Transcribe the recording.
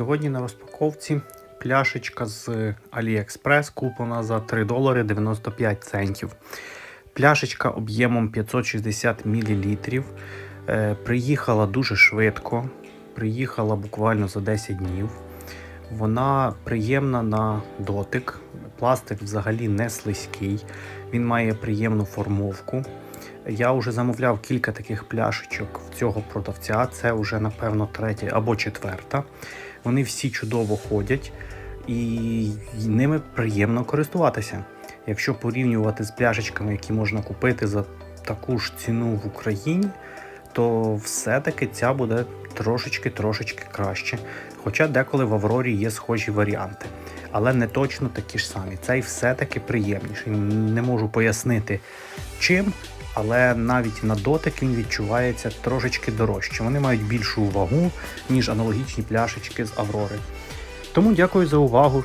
Сьогодні на розпаковці пляшечка з AliExpress куплена за 3 долари 95 центів. Пляшечка об'ємом 560 мл. Е, Приїхала дуже швидко. Приїхала буквально за 10 днів. Вона приємна на дотик. Пластик взагалі не слизький. Він має приємну формовку. Я вже замовляв кілька таких пляшечок в цього продавця. Це вже, напевно, третя або четверта. Вони всі чудово ходять і ними приємно користуватися. Якщо порівнювати з пляшечками, які можна купити за таку ж ціну в Україні, то все-таки ця буде трошечки-трошечки краще. Хоча деколи в Аврорі є схожі варіанти, але не точно такі ж самі. Цей все-таки приємніший. Не можу пояснити чим, але навіть на дотик він відчувається трошечки дорожче. Вони мають більшу вагу, ніж аналогічні пляшечки з Аврори. Тому дякую за увагу.